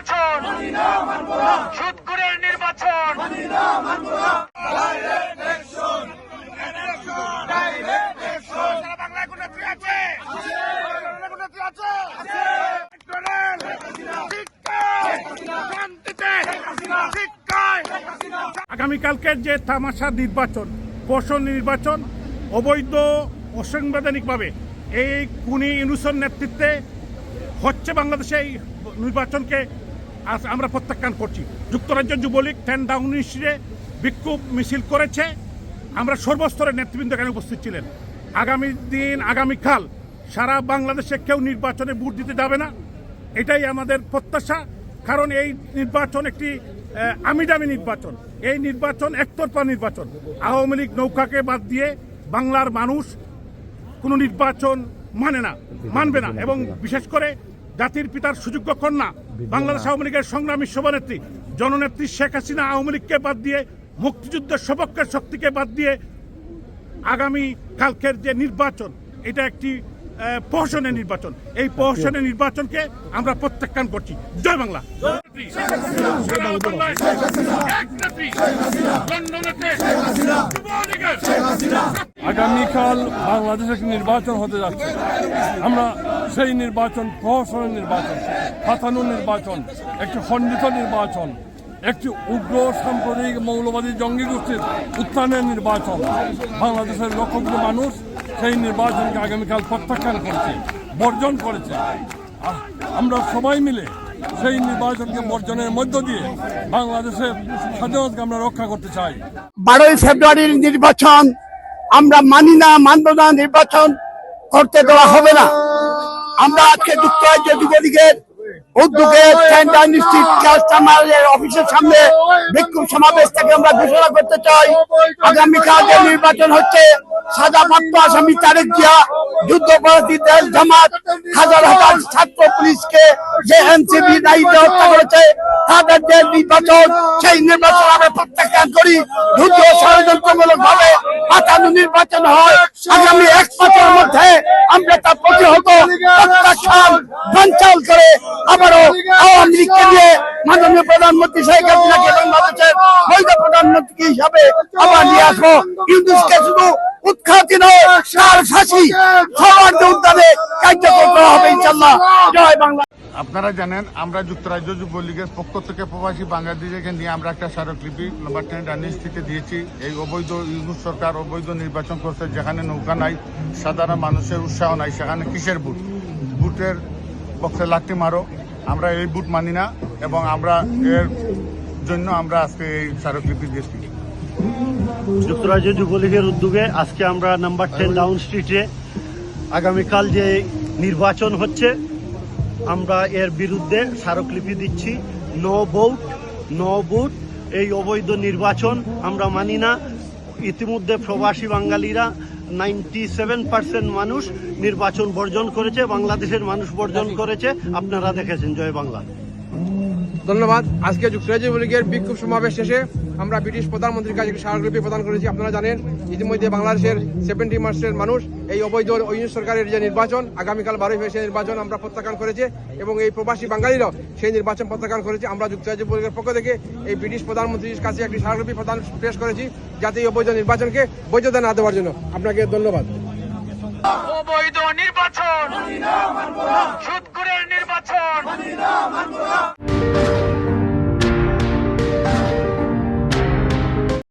নির্বাচন সুদকুরের নির্বাচন! আগামীকালকের যে তামাশা নির্বাচন পোষণ নির্বাচন অবৈধ অসাংবিধানিকভাবে এই কুনি ইউনুসন নেতৃত্বে হচ্ছে বাংলাদেশে এই নির্বাচনকে আজ আমরা প্রত্যাখ্যান করছি। যুক্তরাজ্য যুবলীগ টেন ডাউনিং স্ট্রিটে বিক্ষোভ মিছিল করেছে। আমরা সর্বস্তরের নেতৃবৃন্দ এখানে উপস্থিত ছিলেন। আগামী দিন আগামীকাল সারা বাংলাদেশে কেউ নির্বাচনে ভোট দিতে যাবে না। এটাই আমাদের প্রত্যাশা। কারণ এই নির্বাচন একটি আহ, আমিডামি নির্বাচন। এই নির্বাচন একতরফা নির্বাচন। আওয়ামী লীগ নৌকাকে বাদ দিয়ে বাংলার মানুষ কোনো নির্বাচন মানে না মানবে না। এবং বিশেষ করে জাতির পিতার সুযোগ্য কন্যা বাংলাদেশ আওয়ামী লীগের সংগ্রামী সভানেত্রী জননেত্রী শেখ হাসিনা আওয়ামী লীগকে বাদ দিয়ে মুক্তিযুদ্ধের সপক্ষের শক্তিকে বাদ দিয়ে আগামী কালকের যে নির্বাচন এটা একটি প্রহসনের নির্বাচন। এই প্রহসনের নির্বাচনকে আমরা প্রত্যাখ্যান করছি। জয় বাংলা। আগামীকাল বাংলাদেশে একটি নির্বাচন হতে যাচ্ছে। আমরা সেই নির্বাচন প্রহসনের নির্বাচন। ফাতানো নির্বাচন, একটি খণ্ডিত নির্বাচন, একটি উগ্র সাম্প্রদায়িক মৌলবাদী জঙ্গি গোষ্ঠীর উত্থানের নির্বাচন। বাংলাদেশের লক্ষ মানুষ সেই নির্বাচনকে আগামীকাল প্রত্যাখ্যান করেছে, বর্জন করেছে। আমরা সবাই মিলে সেই নির্বাচনকে বর্জনের মধ্য দিয়ে বাংলাদেশের স্বাধীনতাকে আমরা রক্ষা করতে চাই। বারোই ফেব্রুয়ারির নির্বাচন, আমরা মানি না, মানব না নির্বাচন করতে দেওয়া হবে না। আমরা আজকে যুক্তরাজ্য যুবলীগের উদ্যোগে কাস্টমারের অফিসের সামনে বিক্ষোভ সমাবেশ থেকে আমরা ঘোষণা করতে চাই। আগামীকাল যে নির্বাচন হচ্ছে আসামি তারেক জিয়া, যুদ্ধপরাধী দেশ জামাত, হাজার হাজার ছাত্র পুলিশকে যে এনসিবি দায়িত্ব হত্যা করেছে, তাদের যে নির্বাচন, সেই নির্বাচন আমরা প্রত্যাখ্যান করি। যুদ্ধ ষড়যন্ত্রমূলক ভাবে পাতানো নির্বাচন হয়। আগামী এক মাসের মধ্যে আমরা প্রতিহত প্রত্যাখ্যান বানচাল করে আবারও আওয়ামী লীগকে দিয়ে মাননীয় প্রধানমন্ত্রী শেখ হাসিনাকে বাংলাদেশের বৈধ প্রধানমন্ত্রী হিসাবে আবার নিয়ে আসব। কিন্তু শুধু উৎখাতি নয়, তার ফাঁসি সবার উদ্যানে কার্যকর করা হবে ইনশাল্লাহ জয় বাংলা। আপনারা জানেন, আমরা যুক্তরাজ্য যুবলীগের পক্ষ থেকে প্রবাসী বাংলাদেশকে নিয়ে আমরা একটা স্মারকলিপি নম্বর টেন রাজনীতিতে দিয়েছি। এই অবৈধ ইউনুস সরকার অবৈধ নির্বাচন করছে, যেখানে নৌকা নাই, সাধারণ মানুষের উৎসাহ নাই, সেখানে কিসের বুট বুটের পক্ষে লাঠি মারো। আমরা এই বুট মানি না এবং আমরা এর জন্য আমরা আজকে এই স্মারকলিপি দিয়েছি। যুক্তরাজ্য যুবলীগের উদ্যোগে আজকে আমরা নাম্বার টেন ডাউন স্ট্রিটে আগামীকাল যে নির্বাচন হচ্ছে আমরা এর বিরুদ্ধে স্মারকলিপি দিচ্ছি। নো ভোট নো ভোট এই অবৈধ নির্বাচন আমরা মানি না। ইতিমধ্যে প্রবাসী বাঙালিরা নাইনটি সেভেন পার্সেন্ট মানুষ নির্বাচন বর্জন করেছে, বাংলাদেশের মানুষ বর্জন করেছে। আপনারা দেখেছেন, জয় বাংলা। ধন্যবাদ। আজকে যুক্তরাজ্য যুবলীগের বিক্ষোভ সমাবেশ শেষে আমরা ব্রিটিশ প্রধানমন্ত্রীর কাছে একটি স্মারকলিপি প্রদান করেছি। আপনারা জানেন, ইতিমধ্যে বাংলাদেশের সেভেন্টি মার্চের মানুষ এই অবৈধ ইউনিট সরকারের যে নির্বাচন, আগামীকাল বারোই সেই নির্বাচন আমরা প্রত্যাখ্যান করেছে এবং এই প্রবাসী বাঙালিরাও সেই নির্বাচন প্রত্যাখ্যান করেছে। আমরা যুক্তরাজ্য যুবলীগের পক্ষ থেকে এই ব্রিটিশ প্রধানমন্ত্রীর কাছে একটি স্মারকলিপি প্রদান পেশ করেছি, যাতে এই অবৈধ নির্বাচনকে বৈধতা না দেওয়ার জন্য। আপনাকে ধন্যবাদ। অবৈধ নির্বাচন।